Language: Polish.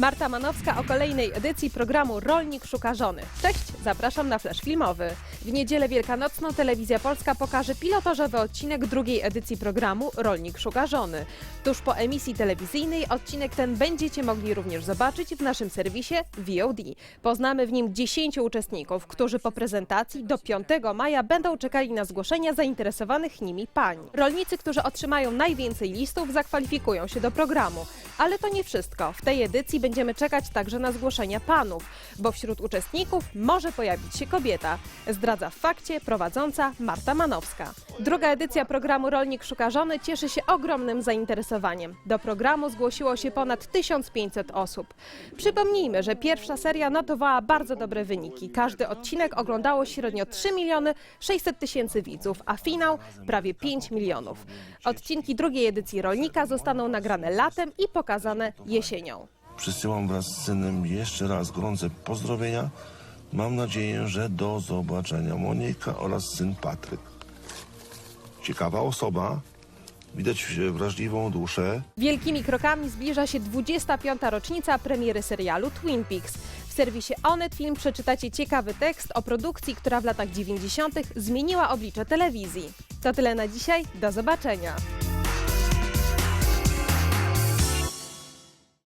Marta Manowska o kolejnej edycji programu Rolnik szuka żony. Cześć, zapraszam na flash filmowy. W niedzielę wielkanocną Telewizja Polska pokaże pilotażowy odcinek drugiej edycji programu Rolnik szuka żony. Tuż po emisji telewizyjnej odcinek ten będziecie mogli również zobaczyć w naszym serwisie VOD. Poznamy w nim 10 uczestników, którzy po prezentacji do 5 maja będą czekali na zgłoszenia zainteresowanych nimi pań. Rolnicy, którzy otrzymają najwięcej listów, zakwalifikują się do programu. Ale to nie wszystko. W tej edycji będziemy czekać także na zgłoszenia panów, bo wśród uczestników może pojawić się kobieta. Zdradza w fakcie prowadząca Marta Manowska. Druga edycja programu Rolnik Szuka Żony cieszy się ogromnym zainteresowaniem. Do programu zgłosiło się ponad 1500 osób. Przypomnijmy, że pierwsza seria notowała bardzo dobre wyniki. Każdy odcinek oglądało średnio 3 miliony 600 tysięcy widzów, a finał prawie 5 milionów. Odcinki drugiej edycji Rolnika zostaną nagrane latem i pokazane jesienią. Przysyłam wraz z synem jeszcze raz gorące pozdrowienia. Mam nadzieję, że do zobaczenia. Monika oraz syn Patryk. Ciekawa osoba. Widać wrażliwą duszę. Wielkimi krokami zbliża się 25. rocznica premiery serialu Twin Peaks. W serwisie Onet Film przeczytacie ciekawy tekst o produkcji, która w latach 90. zmieniła oblicze telewizji. To tyle na dzisiaj, do zobaczenia.